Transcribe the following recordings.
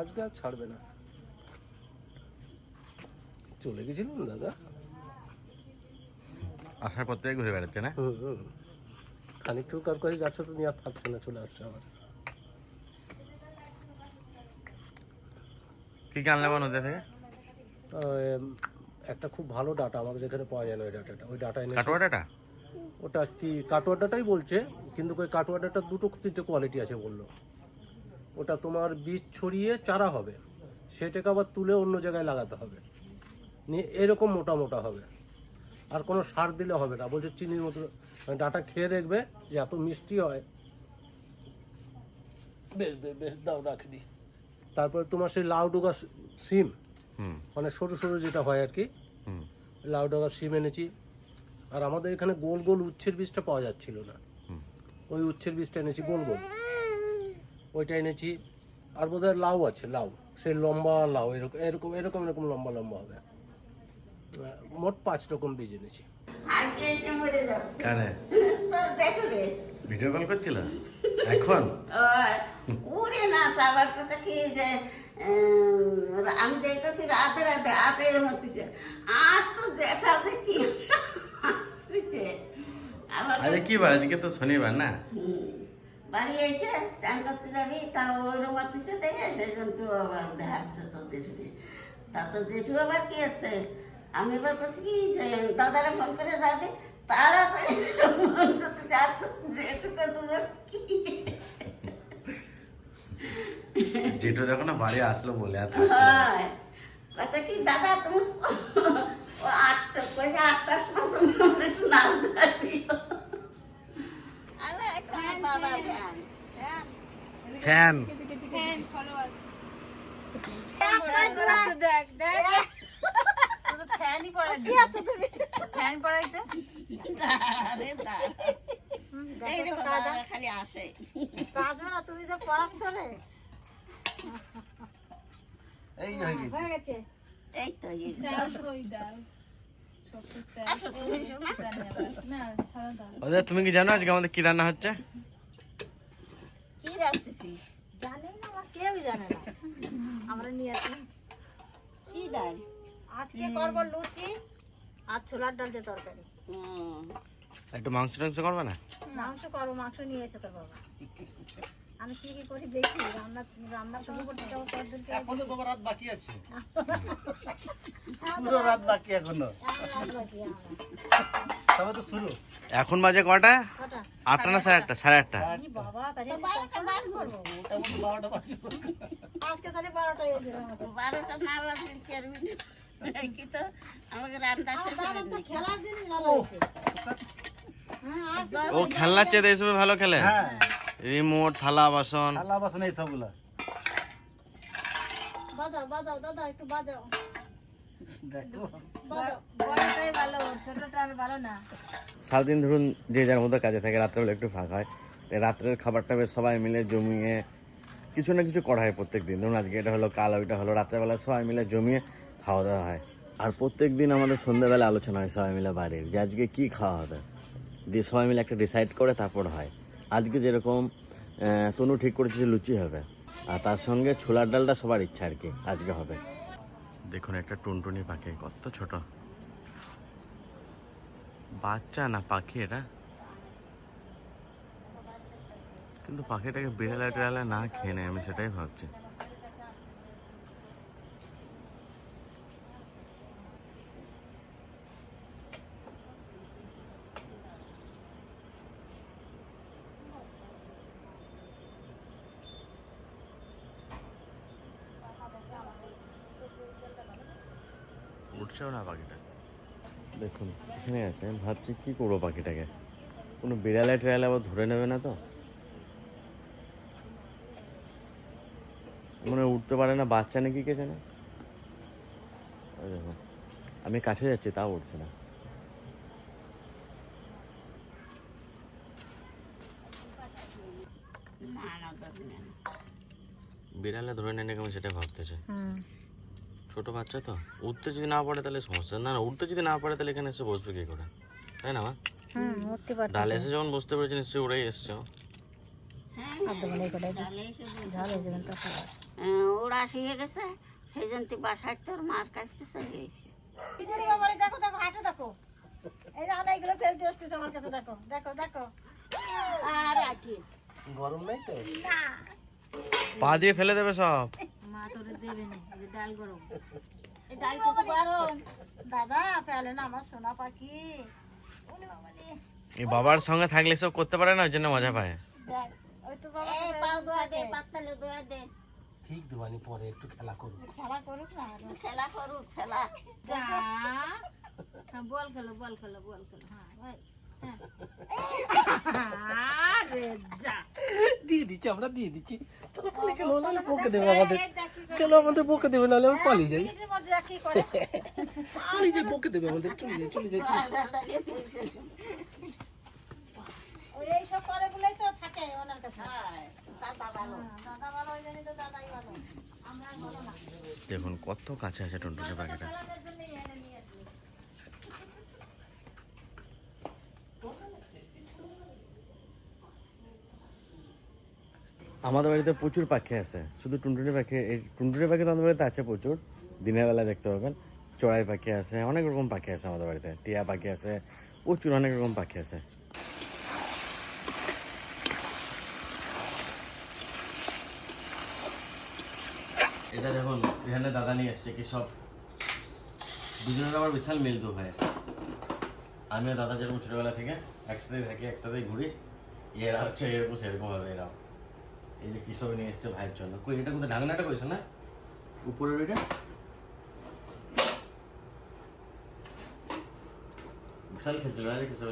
আজকে আর ছাড়বে না। চলে গেছিলাম দাদা? আসার পর থেকে ঘুরে বেড়াচ্ছে না? খানিকটু কার কাছে যাচ্ছে তো নিয়ে আর থাকছে না চলে আসছে আবার। কি কি আনলে নদী থেকে? একটা খুব ভালো ডাটা আমাদের এখানে পাওয়া যায় না ওই ডাটাটা ওই ডাটা এনে কাটোয়া ডাটা? ওটা কি কাটোয়া ডাটাই বলছে কিন্তু ওই কাটোয়া ডাটা দুটো তিনটে কোয়ালিটি আছে বলল। ওটা তোমার বীজ ছড়িয়ে চারা হবে। সেটাকে আবার তুলে অন্য জায়গায় লাগাতে হবে। নিয়ে এরকম মোটা মোটা হবে। আর কোনো সার দিলে হবে না। বলছে চিনির মতো ডাটা খেয়ে দেখবে যে এত মিষ্টি হয়। বেশ বেশ বেশ দাও রাখি দিই তারপর তোমার সেই লাউ ডোগা সিম। মানে সরু সরু যেটা হয় আর কি। হুম। লাউ ডগার সিম এনেছি। আর আমাদের এখানে গোল গোল উচ্ছের বীজটা পাওয়া যাচ্ছিল না। ওই উচ্ছের বীজটা এনেছি গোল গোল। ওইটা এনেছি। আর বোধহয় লাউ আছে লাউ। সেই লম্বা লাউ এরকম এরকম এরকম এরকম লম্বা লম্বা হবে। মোট পাঁচ রকম বীজ এনেছি। ভিডিও কল করছিল? এখন? উড়ে না সবার কাছে কি যে আমি দেখতেছি রাতে রাতে রাতে এর মধ্যে আর তো দেখা দেখি হাসছে। আবার আরে কি বার আজকে তো শনিবার না? বাড়ি এসে চান করতে যাবি তা ওইরকম হচ্ছে দেখে সেজন তো আবার তা তো জেঠু আবার কি আছে? আমি এবার বলছি কি যে দাদারা ফোন করে যাবে তাড়াতাড়ি ফোন করতে জেঠু কাছে কি যেটু দেখো না বাড়ি আসলো বলে আর। হয় কথা কি দাদা তুমি আটটা কইছে আটটার সময় একটু নাচ দিও। বাবা ফ্যান। ফ্যান দেখ দেখ ফ্যানই পড়াইছে ফ্যান পড়াইছে আরে দাদা এই দেখো দাদা খালি আসে না তুমি যে পড়াচ্ছ রে এই হয়ে গেছে। এই তো এই ডাল কই ডাল আসো তুমি শোনা না ছাড়া ডাল ওদের তুমি কি জানো আজকে আমাদের কি রান্না হচ্ছে কি রাখতেছিস কেউই জানে না। আমরা নিয়ে আসি। কি ডাল? আজকে করব লুচি আর ছোলার ডাল দিয়ে তরকারি একটু মাংস টাংস করবে না? মাংস করব মাংস নিয়ে এসে তোর বাবা। আমি কি কি করি দেখি? রান্না রান্না শুরু করতে যাব পরদিনকে এখনও তোমার রাত বাকি আছে। পুরো রাত বাকি এখনও। তবে তো শুরু। এখন বাজে কটা? কটা? আটটা না সাড়ে আটটা? সাড়ে আটটা। আজকে তাহলে বারোটা বারোটা না তো তো হয়েছে। হ্যাঁ ও খেলনার চেয়ে এইসবে ভালো খেলে? হ্যাঁ। রিমোট থালা বাসন। থালা বাসন এই সবগুলো। বাজাও বাজাও দাদা একটু বাজাও। দেখো। বাজাও। বড়টাই ভালো ছোটটা আর সারাদিন ধরুন যে যার মধ্যে কাজে থাকে রাত্রেবেলা একটু ফাঁকা হয়। রাত্রের খাবারটা বেশ সবাই মিলে জমিয়ে কিছু না কিছু করা হয় প্রত্যেক দিন ধরুন আজকে এটা হলো কাল ওইটা হলো রাত্রেবেলা সবাই মিলে জমিয়ে খাওয়া দাওয়া হয়। আর প্রত্যেক দিন আমাদের সন্ধ্যাবেলা আলোচনা হয় সবাই মিলে বাড়ির যে আজকে কী খাওয়া হবে। দিয়ে সবাই মিলে একটা ডিসাইড করে তারপর হয়। আজকে যেরকম তনু ঠিক করেছে যে লুচি হবে। আর তার সঙ্গে ছোলার ডালটা সবার ইচ্ছা আর কি, আজকে হবে। দেখুন, একটা টুনটুনি পাখি, কত ছোট। বাচ্চা না পাখি এটা? কিন্তু পাখিটাকে বিড়ালে টিড়ালে না খেয়ে নেয়, আমি সেটাই ভাবছি। না পাখিটা দেখুন এখানে আছে আমি ভাবছি কি করব পাখিটাকে কোনো বিড়ালে টিড়ালে আবার ধরে নেবে না তো? মনে উঠতে পারে না বাচ্চা নাকি কে জানে? দেখো আমি কাছে যাচ্ছি তাও উঠছে না। বিড়ালে ধরে নেয় নাকি আমি সেটাই ভাবতেছি। ছোট বাচ্চা তো। উঠতে যদি না পারে তাহলে সমস্যা। না না উঠতে যদি না পারে তাহলে এখানে এসে বসবে কি করে? তাই না মা? হুম উঠতে পারছি ডালে এসে যখন বসতে পেরেছি নিশ্চয়ই উড়েই এসছে হ্যাঁ ওরা গেছে সেই জন্য তুই বাসায় তোর মার কাছে চলে গেছে দিদি বাবা বাড়ি দেখো দেখো হাঁটে দেখো। এই যে অনেকগুলো তেল আসতেছে আমার কাছে দেখো দেখো দেখো। আর আটি গরম নাই তো? না। পা দিয়ে ফেলে দেবে সব। তোরে দেবে না যে ডাল গরম। এই ডাল কত গরম? দাদা পেলে না আমার সোনা পাখি। ওরে বাবা রে। এই বাবার সঙ্গে থাকলে সব করতে পারে না ওই জন্য মজা পায়। ঠিক দেবানি পরে একটু খেলা করব খেলা করুক না খেলা করুক খেলা। হ্যাঁ, বল খেলো বল খেলো বল খেলো। হ্যাঁ দিয়ে দিচ্ছি আমরা দিয়ে দিচ্ছি। চলো পালিয়ে চলো নাহলে বকে দেবে আমাদের। চলো আমাদের বকে দেবে নাহলে আমি পালিয়ে যাই। মিনিটের মধ্যে কি করে। পালিয়ে যাই বকে দেবে আমাদের। চলে যাই চলে যাই চলে যাই। ডালটা দিয়ে তুই শেষ। ওই এইসব করে বলেই তো থাকে ওনার কাছে। হ্যাঁ, দাদা ভালো দাদা ভালো ওই জন্যই তো দাদাই ভালো। আমরা আর ভালো না। দেখুন কত কাছে আছে টুনটুনি পাখিটা খেলাদের জন্যই এনে নিয়ে আসি আমাদের বাড়িতে প্রচুর পাখি আছে। শুধু টুনটুনি পাখি, এই টুনটুনি পাখি তো আমাদের বাড়িতে আছে প্রচুর। দিনের বেলা দেখতে পাবেন, চড়াই পাখি আছে, অনেক রকম পাখি আছে আমাদের বাড়িতে। টিয়া পাখি আছে, প্রচুর অনেক রকম পাখি আছে। এটা দেখুন এখানে দাদা নিয়ে এসছে, কি সব? দুজনের আমার বিশাল মিল দু ভাইয়ের। আমিও দাদা যেরকম ছোটবেলা থেকে একসাথেই থাকি, একসাথেই ঘুরি, এরা হচ্ছে এরকম, সেরকম হবে এরাও। এই যে নিয়ে এসছে ভাইয়ের জন্য। কই এটা কোথায়? ঢাকনাটা কইছো না? উপরের ওইটা?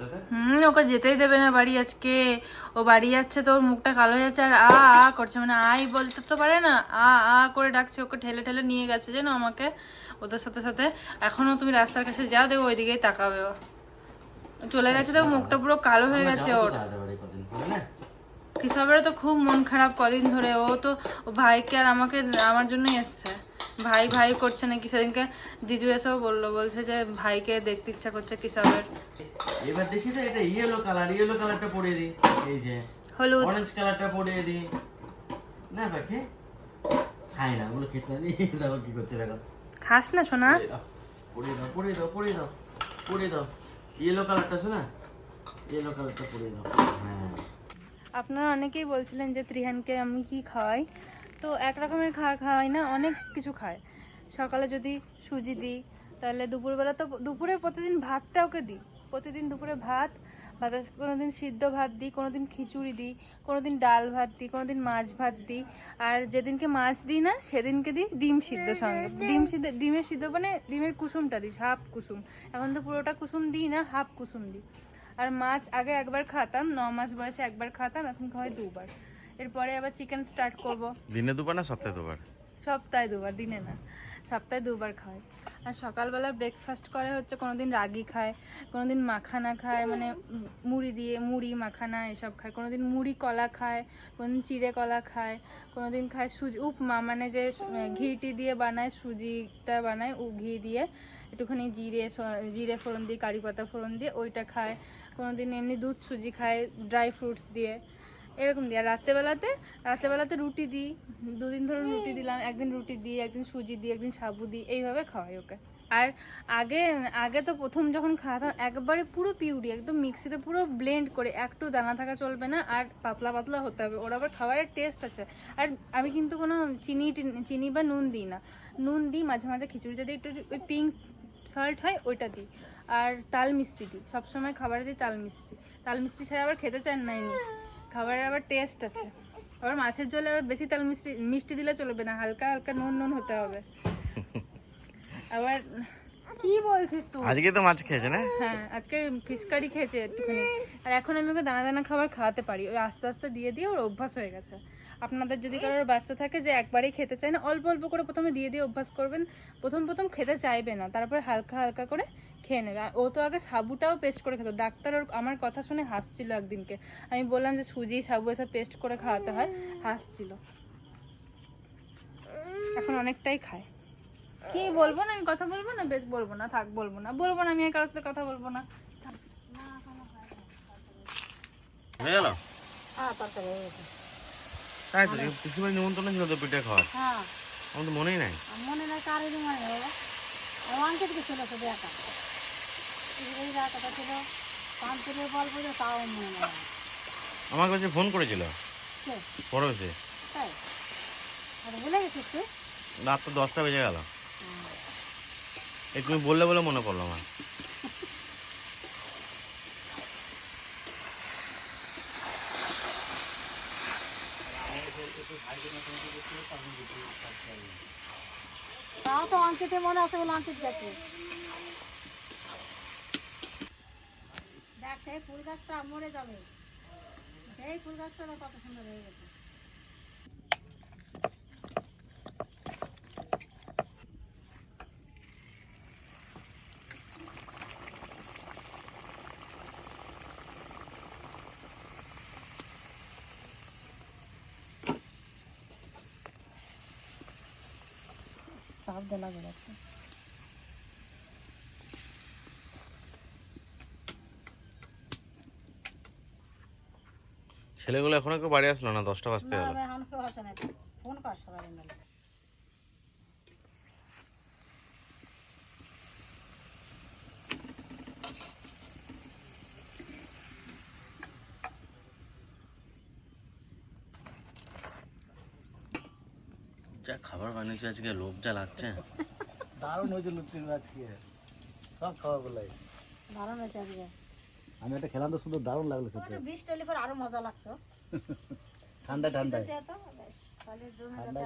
সাথে? হুম ওকে যেতেই দেবে না বাড়ি আজকে। ও বাড়ি যাচ্ছে মুখটা কালো হয়ে যাচ্ছে আর আ আ করছে। মানে আই বলতে তো পারে না আ আ করে ডাকছে ওকে ঠেলে ঠেলে নিয়ে গেছে জানো আমাকে ওদের সাথে সাথে। এখনও তুমি রাস্তার কাছে যাও দেখো ওইদিকেই তাকাবে ও। চলে গেছে তো মুখটা পুরো কালো হয়ে গেছে ওর। কিসবেরও তো খুব মন খারাপ কদিন ধরে। ও তো ভাইকে আর আমাকে আমার জন্যই এসছে। ভাই ভাই করছে নাকি? সেদিনকে জিজু এসেও বলল বলছে যে ভাইকে দেখতে ইচ্ছা করছে কিসবের এবার দেখি তো এটা ইয়েলো কালার ইয়েলো কালারটা পরিয়ে দিই। এই যে হলুদ। অরেঞ্জ কালারটা পরিয়ে দিই। না পাখি খাই না ওগুলো খেতে দেখো কি করছে দেখো। খাস না সোনা। পরিয়ে দাও পরিয়ে দাও পরিয়ে দাও পরিয়ে দাও ইয়েলো কালারটা শোনা? ইয়েলো কালারটা পরিয়ে দাও। হ্যাঁ। আপনারা অনেকেই বলছিলেন যে ত্রিহানকে আমি কি খাওয়াই? তো এক রকমের খাওয়া খাওয়াই না, অনেক কিছু খায়। সকালে যদি সুজি দিই, তাহলে দুপুরবেলা তো দুপুরে প্রতিদিন ভাতটা ওকে দিই। প্রতিদিন দুপুরে ভাত ভাত কোনো দিন সিদ্ধ ভাত দিই কোনো দিন খিচুড়ি দিই কোনো দিন ডাল ভাত দিই কোনো দিন মাছ ভাত দিই। আর যেদিনকে মাছ দিই না, সেদিনকে দিই ডিম সিদ্ধ সঙ্গে। ডিম সিদ্ধ, ডিমের সিদ্ধ মানে ডিমের কুসুমটা দিই, হাফ কুসুম। এখন তো পুরোটা কুসুম দিই না, হাফ কুসুম দিই। আর মাছ আগে একবার খাতাম ন মাস বয়সে একবার খাতাম এখন খাওয়াই দুবার। এরপরে আবার চিকেন স্টার্ট করব। দিনে দুবার না সপ্তাহে দুবার? সপ্তাহে দুবার দিনে না। সপ্তাহে দুবার খায় আর সকালবেলা ব্রেকফাস্ট করে হচ্ছে কোনোদিন রাগি খায় কোনোদিন মাখানা খায় মানে মুড়ি দিয়ে মুড়ি মাখানা এসব খায়। কোনোদিন মুড়ি কলা খায় কোনোদিন চিড়ে কলা খায় কোনোদিন খায় সুজি উপমা মানে যে ঘিটি দিয়ে বানায় সুজিটা বানায় উ ঘি দিয়ে একটুখানি জিরে জিরে ফোড়ন দিয়ে কারি পাতা ফোড়ন দিয়ে ওইটা খায়। কোনোদিন এমনি দুধ সুজি খায় ড্রাই ফ্রুটস দিয়ে, এরকম দিই আর রাত্রেবেলাতে রাত্রেবেলাতে রুটি দিই। দুদিন ধরে রুটি দিলাম, একদিন রুটি দিই, একদিন সুজি দিই, একদিন সাবু দিই, এইভাবে খাওয়াই ওকে। আর আগে আগে তো প্রথম যখন খাওয়াতাম, একবারে পুরো পিউরি, একদম মিক্সিতে পুরো ব্লেন্ড করে একটু দানা থাকা চলবে না, আর পাতলা পাতলা হতে হবে। ওর আবার খাবারের টেস্ট আছে। আর আমি কিন্তু কোনো চিনি চিনি বা নুন দিই না। নুন দিই, মাঝে মাঝে খিচুড়িতে দিই, একটু ওই পিঙ্ক সল্ট হয়, ওইটা দিই। আর তাল মিষ্টি দিই। সবসময় খাবারে দিই তাল মিষ্টি। তাল মিষ্টি ছাড়া আবার খেতে চান না ইনি। খাবারের আবার টেস্ট আছে। আবার মাছের ঝোলে আবার বেশি তাল মিষ্টি মিষ্টি দিলে চলবে না হালকা হালকা নুন নুন হতে হবে। আবার কি বলছিস তুই? আজকে তো মাছ খেয়েছে না? হ্যাঁ আজকে ফিশ কারি খেয়েছে একটুখানি। আর এখন আমি ওকে দানা দানা খাবার খাওয়াতে পারি। ওই আস্তে আস্তে দিয়ে দিয়ে ওর অভ্যাস হয়ে গেছে। আপনাদের যদি কারোর বাচ্চা থাকে যে একবারেই খেতে চায় না অল্প অল্প করে প্রথমে দিয়ে দিয়ে অভ্যাস করবেন। প্রথম প্রথম খেতে চাইবে না। তারপরে হালকা হালকা করে খেয়ে নেবে। আর ও তো আগে সাবুটাও পেস্ট করে খেত। ডাক্তার ওর আমার কথা শুনে হাসছিল একদিনকে। আমি বললাম যে সুজি সাবু এসব পেস্ট করে খাওয়াতে হয়। হাসছিল। এখন অনেকটাই খায়। কি বলব না আমি কথা বলব না? বেশ বলব না থাক বলব না। বলব না আমি আর কারোর সাথে কথা বলব না। হয়ে গেল? হ্যাঁ তরকারি হয়ে গেছে। তাই তো পিসিমার নিমন্ত্রণ ছিল তো পিঠে খাওয়ার। হ্যাঁ। আমার তো মনেই নাই। মনে নাই কারেরই মনে নেই। অঙ্কিত ছিল শুধু একা। এই কথা ছিল পাঁচজনের গল্প যে তাও মনে নেই। আমার। কাছে ফোন করেছিল। কে? হয়েছে তাই? আর ভুলে গেছিস তুই? রাত তো দশটা বেজে গেল। এই তুমি বললে বলে মনে পড়ল আমার। তাও তো অঙ্কিতে মনে আছে বলে অঙ্কিত গেছে। সেই ফুল গাছটা মরে যাবে। সেই ফুল গাছটা কত সুন্দর হয়ে গেছে। দেলা বেড়াচ্ছে ছেলেগুলো এখনও কেউ বাড়ি আসলো না? দশটা বাজতে ফোন কর সবাই মিলে। যা খাবার বানিয়েছে আজকে লোভ যা লাগছে। দারুণ হয়েছে লুচির আজকে। সব খাওয়া বলাই দারুণ হয়েছে আজকে। আমি একটা খেলাম তো সুন্দর দারুণ লাগল খেতে। বৃষ্টি হলে পরে আরও মজা লাগতো। ঠান্ডা বেশ, ঠান্ডায় যেত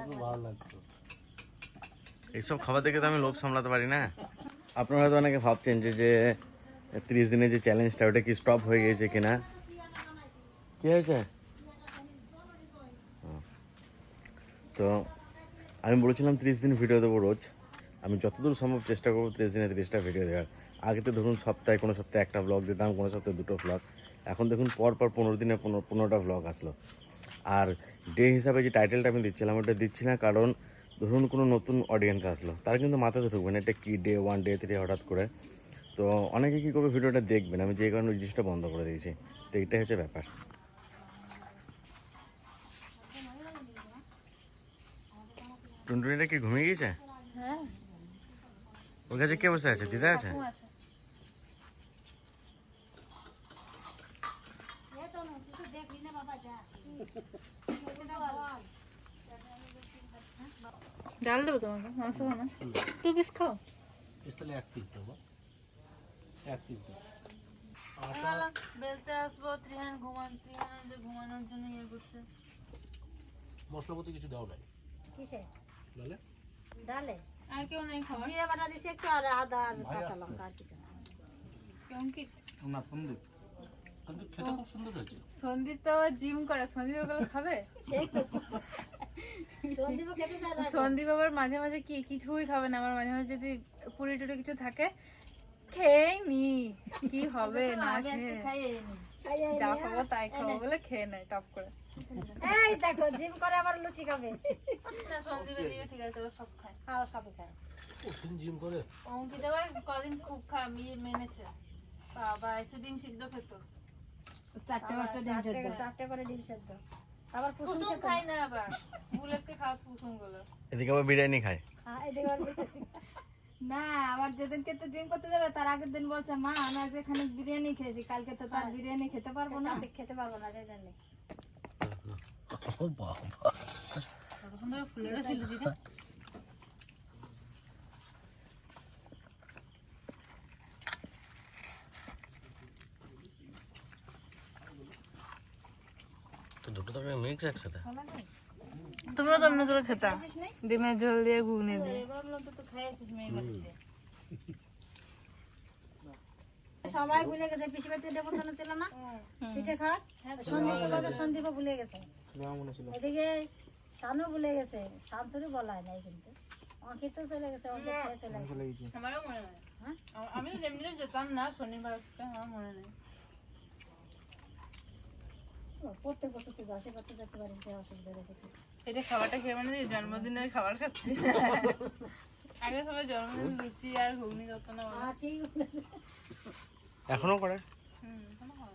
খুব ভালো লাগতো। এইসব খাবার দেখে তো আমি লোভ সামলাতে পারি না। আপনারা হয়তো অনেকে ভাবছেন যে যে তিরিশ দিনের যে চ্যালেঞ্জটা ওটা কি স্টপ হয়ে গিয়েছে কিনা? কি হয়েছে? তো আমি বলেছিলাম তিরিশ দিন ভিডিও দেবো রোজ। আমি যতদূর সম্ভব চেষ্টা করব তিরিশ দিনে তিরিশটা ভিডিও দেওয়ার আগে তো ধরুন সপ্তাহে, কোনো সপ্তাহে একটা ব্লগ দিতাম, কোনো সপ্তাহে দুটো ব্লগ এখন দেখুন পর পর পনেরো দিনে পনেরো পনেরোটা ব্লগ আসলো। আর ডে হিসাবে যে টাইটেলটা আমি দিচ্ছিলাম, ওটা দিচ্ছি না কারণ ধরুন কোনো নতুন অডিয়েন্স আসলো, তারা কিন্তু মাথাতে ঢুকবে না, এটা কী ডে ওয়ান ডে থ্রি হঠাৎ করে। তো অনেকে কী করবে, ভিডিওটা দেখবেন। আমি যে কারণে ওই জিনিসটা বন্ধ করে দিয়েছি। তো এইটাই হচ্ছে ব্যাপার। টুনটুনিটা কি ঘুমিয়ে গিয়েছে হ্যাঁ। ওর কাছে কে বসে আছে? দিদা আছে? কাকু আছে। এই তো না, তুই তো দেখলি না বাবা, যা। ডাল দেবো তোমাকে মাংস না দু পিস খাও। তাহলে এক পিস দেবো। এক পিস দেবো। বেলতে আসব ত্রিহান ঘুমান ত্রিহান যে ঘুমানোর জন্য ইয়ে করছে। মশলাপতি কিছু দাও নাই? কিসে? নাহলে ডালে? আর কেউ নাই খাবার জিরে বাটা দিছি একটু আর আদা আর কাঁচা লঙ্কা আর কিছু না। কি? না সন্দীপ। কিন্তু খেতে খুব সুন্দর হয়েছে। সন্দীপ তো জিম করে। সন্দীপ ওগুলো খাবে? সেই তো। সন্দীপও খেতে চায় না এখন। সন্দীপ আবার মাঝে মাঝে কি কিছুই খাবে না। আমার মাঝে মাঝে যদি পুরি টুরি কিছু থাকে খেয়েই নি। কি হবে? না খেয়ে। যা হ্যাঁ। খাব তাই খাব বলে খেয়ে নেয় টপ করে। এই দেখো জিম করে আবার লুচি খাবে। সন্দীপের দিকে ঠিক আছে সব খায়। খাওয়া সবই খায় কঠিন জিম করে? অঙ্কিত আবার কদিন খুব খা মেনেছে। বাবা এসে ডিম সিদ্ধ খেত। চারটে পাঁচটা ডিম সেদ্ধ। চারটে করে ডিম সেদ্ধ। আবার কুসুম কুসুম খাই না আবার। বুলেটকে খাওয়া কুসুমগুলো এদিকে আবার বিরিয়ানি খায়। হ্যাঁ, এদিকে আবার না আবার যেদিনকে তো জিম করতে যাবে তার আগের দিন বলছে মা আমি আজ এখানে বিরিয়ানি খেয়েছি কালকে তো তার বিরিয়ানি খেতে পারব না। খেতে পারব না সেই জন্যে। ও বাবা। সুন্দর ফুলেরও ছিল তরকারি মিক্স একসাথে তুমিও তো এমনি করে খেতা। ডিমের ঝোল দিয়ে ঘুগনি দিয়ে। সবাই ভুলে গেছে পিসি বাড়িতে নেমন্তন্ন ছিল না? পিঠে খাওয়া? সন্দীপ বলছে সন্দীপও ভুলে গেছে। এদিকে শানু ভুলে গেছে শান্তরু বলা হয় নাই কিন্তু। অঙ্কিত চলে গেছে অঙ্কিত চলে গেছে। আমারও মনে নেই হ্যাঁ? আমি যেমনি যেতাম না শনিবার আমার মনে নেই। প্রত্যেক বছর তো করতে যেতে পারিস যে অসুবিধা হয়েছে এটা খাবারটা খেয়ে মানে জন্মদিনের খাবার খাচ্ছি। আগে সবাই জন্মদিন লুচি আর ঘুগনি যত না। এখনও করে? হুম, কোনো না।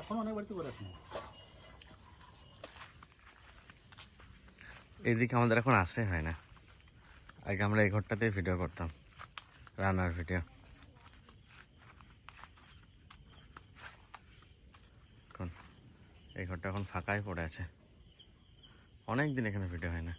এখন অনেক বাড়িতে করে এখন। এদিকে আমাদের এখন আসে হয় না। আগে আমরা এই ঘরটাতেই ভিডিও করতাম রান্নার ভিডিও এখন এই ঘরটা এখন ফাঁকাই পড়ে আছে। অনেক দিন এখানে ভিডিও হয় না।